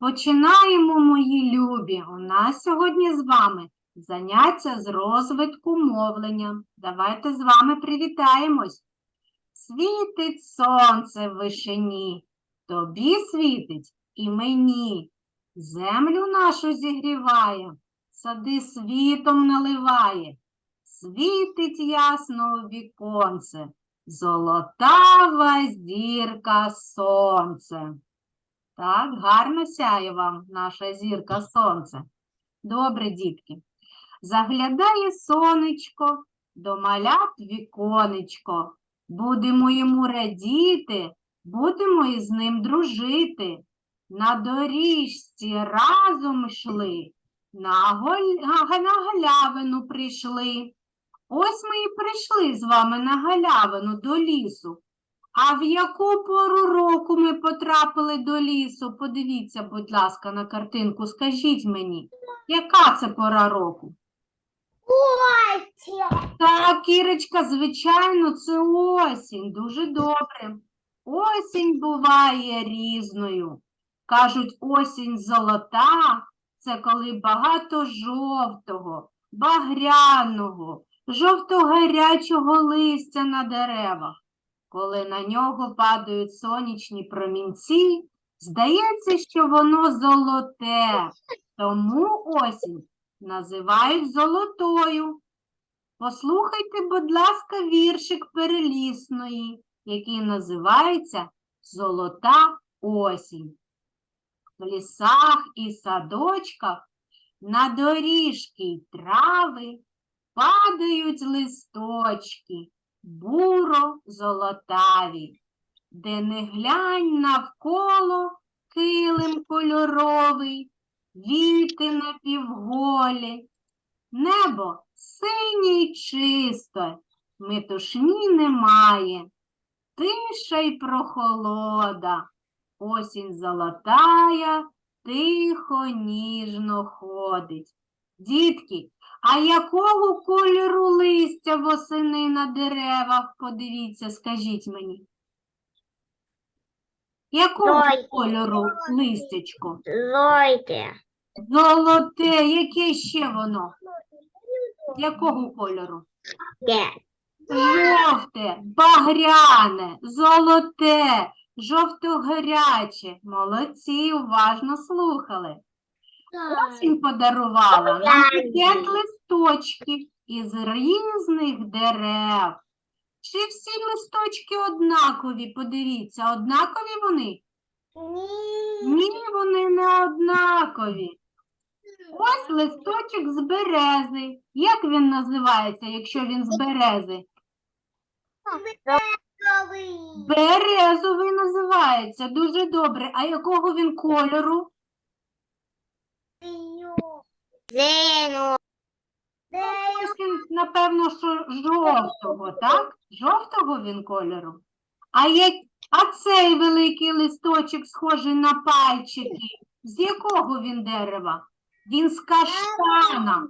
Починаємо, мої любі. У нас сьогодні з вами заняття з розвитку мовлення. Давайте з вами привітаємось. Світить сонце в вишині, тобі світить і мені. Землю нашу зігріває, сади світом наливає. Світить ясно віконце, золотава зірка сонце. Так, гарно сяє вам наша зірка сонце. Добре, дітки. Заглядає сонечко, до малят віконечко. Будемо йому радіти, будемо із ним дружити. На доріжці разом йшли, на, голь... на галявину прийшли. Ось ми і прийшли з вами на галявину до лісу. А в яку пору року ми потрапили до лісу? Подивіться, будь ласка, на картинку. Скажіть мені, яка це пора року? Так, Кірочка, звичайно, це осінь. Дуже добре. Осінь буває різною. Кажуть, осінь золота це коли багато жовтого, багряного, жовто-гарячого листя на деревах. Коли на нього падають сонячні промінці, здається, що воно золоте, тому осінь називають золотою. Послухайте, будь ласка, віршик перелісної, який називається Золота осінь. В лісах і садочках на доріжки й трави падають листочки, буро золотаві, де не глянь навколо килим кольоровий, віти напівголі, небо синє й чисте, метушні немає, тиша й прохолода, осінь золотая, тихо, ніжно ходить. Дітки, а якого кольору листя восени на деревах? Подивіться, скажіть мені. Якого Жовте. кольору листячко? Зойте. Золоте, яке ще воно? Якого кольору? Жовте, багряне, золоте, жовто-гаряче. Молодці, уважно слухали. Осінь подарувала нам п'ять листочків із різних дерев. Чи всі листочки однакові? Подивіться, однакові вони? Ні, вони не однакові. Ось листочок з берези. Як він називається, якщо він з берези? Березовий називається. Дуже добре. А якого він кольору? Він, напевно, що жовтого, так? Жовтого він кольору. А, як... а цей великий листочок схожий на пальчики. З якого він дерева? Він з каштана.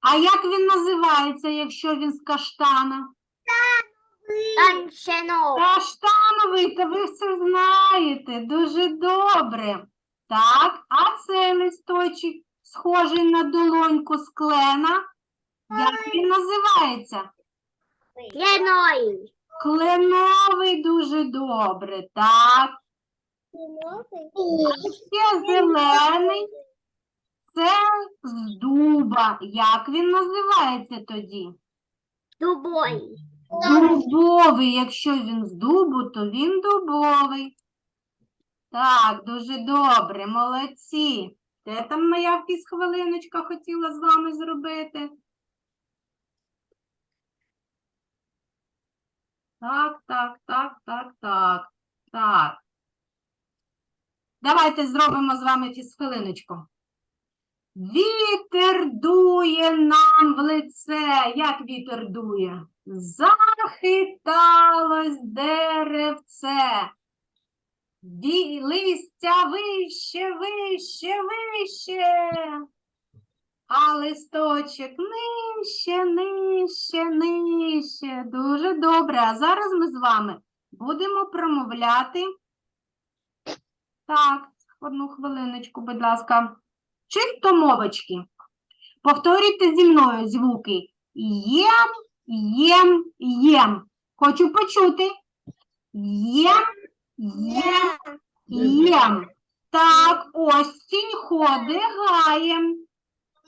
А як він називається, якщо він з каштана? Каштановий, та ви все знаєте, дуже добре. Так, а цей листочок схожий на долоньку з клена. Як він називається? Зеленой. Кленовий дуже добре, так. Ще зелений. Це з дуба. Як він називається тоді? Дубой. Дубовий. Якщо він з дубу, то він дубовий. Так, дуже добре, молодці. Де там моя хвилиночка хотіла з вами зробити? Так, так, так, так, так, так. Давайте зробимо з вами фізхвилиночку. Вітер дує нам в лице. Як вітер дує? Захиталось деревце. Листя вище, вище, вище. А листочок нижче, нижче, нижче. Дуже добре. А зараз ми з вами будемо промовляти. Так, Одну хвилиночку, будь ласка. Чистомовочки. Повторюйте зі мною звуки. Єм, єм, єм. Хочу почути. Єм, єм, єм. Так, осінь ходить гаєм.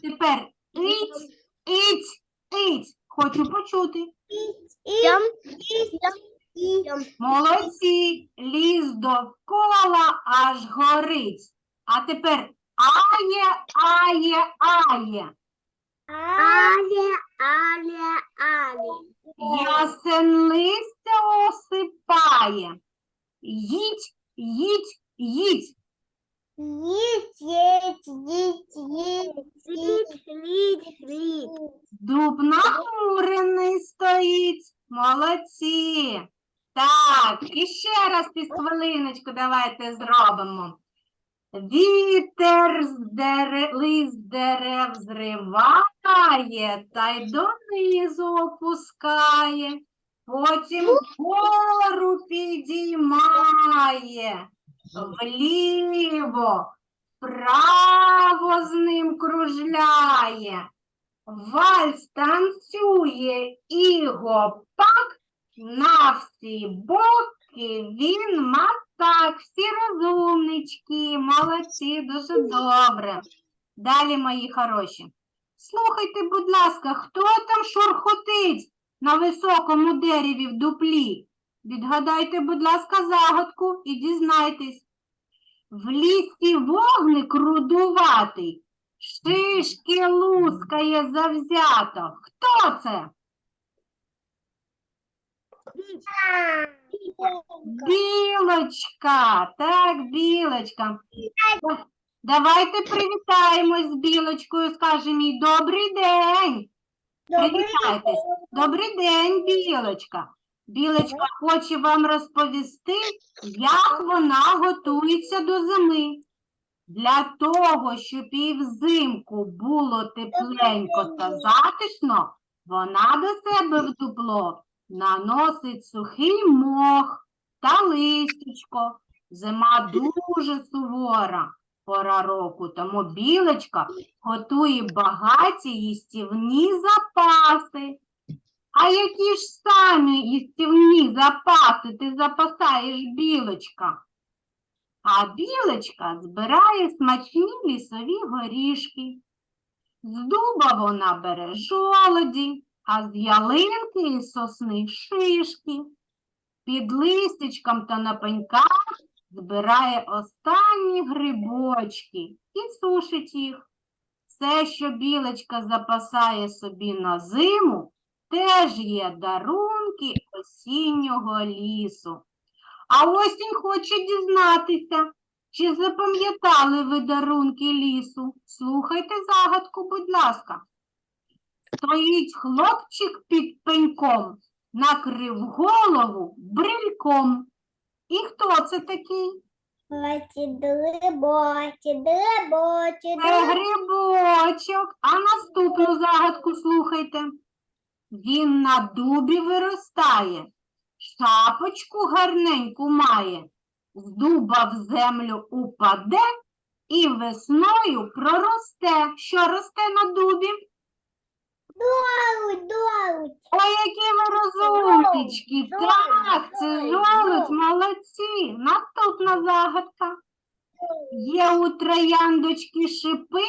Тепер іць, іць, іць. Хочу почути. Ем, ем, Молодці, ліс довкола аж горить. А тепер ає, ає, ає. Але, але, але. Ясен листя осипає. Їдь, їдь, їдь. Їдь, їдь, їдь, їдь, їдь, їдь, їдь. Дуб нахмурений стоїть. Молодці. Так, і ще раз під хвилиночку давайте зробимо. Вітер з дере... лист дерев зриває та й донизу опускає, потім вгору підіймає, вліво, вправо з ним кружляє. Вальс танцює і гопак, на всі боки він мастак, всі розумнички, молодці, дуже добре. Далі, мої хороші. Слухайте, будь ласка, хто там шурхотить на високому дереві в дуплі? Відгадайте, будь ласка, загадку і дізнайтесь. В лісі вогник рудуватий, Шишки лускає завзято. Хто це? Білочка. Так, білочка. Давайте привітаємось з білочкою. Скажемо їй добрий день. Привітайтесь. Добрий день, білочка. Білочка хоче вам розповісти, як вона готується до зими. Для того, щоб і взимку було тепленько та затишно, вона до себе в дупло наносить сухий мох та листячко. Зима дуже сувора пора року, тому білочка готує багаті їстівні запаси. А які ж самі їстівні запаси ти запасаєш, білочка? А білочка збирає смачні лісові горішки. З дуба вона бере жолоді, а з ялинки і сосни шишки. Під листячком та на пеньках збирає останні грибочки і сушить їх. Все, що білочка запасає собі на зиму, теж є дарунки осіннього лісу. А осінь хоче дізнатися, чи запам'ятали ви дарунки лісу? Слухайте загадку, будь ласка. Стоїть хлопчик під пеньком, накрив голову брильком. І хто це такий? Це грибочок. А наступну загадку слухайте. Він на дубі виростає, шапочку гарненьку має, з дуба в землю упаде і весною проросте. Що росте на дубі? Доруть, доруть. Ой, які ви розумнички. Жолудь, Так, це жолудь, жолудь, жолудь. молодці. Наступна загадка. Є у трояндочки шипи,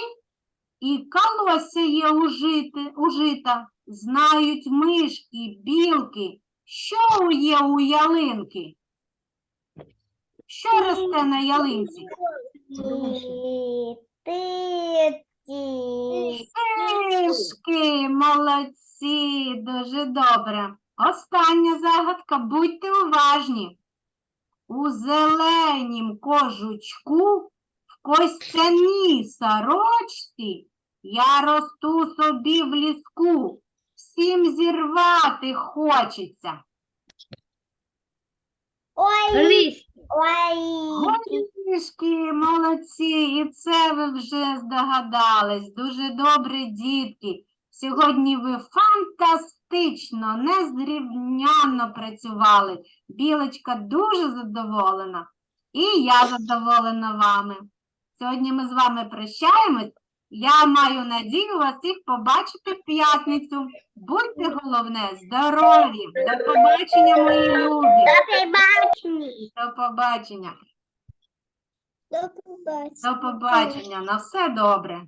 і колосся є ужити, ужита. Знають мишки, білки, що є у ялинки. Що росте на ялинці? Ти, ти, Шишки, молодці, дуже добре. Остання загадка, будьте уважні. У зеленім кожучку, в костяній сорочці, я росту собі в ліску, всім зірвати хочеться. Ой, ой. Горішки, молодці, і це ви вже здогадались. Дуже добре, дітки. Сьогодні ви фантастично, незрівняно працювали. Білочка дуже задоволена. І я задоволена вами. Сьогодні ми з вами прощаємось. Я маю надію вас всіх побачити в п'ятницю. Будьте головне, здорові! До побачення, мої любі! До побачення! До побачення. До побачення! На все добре!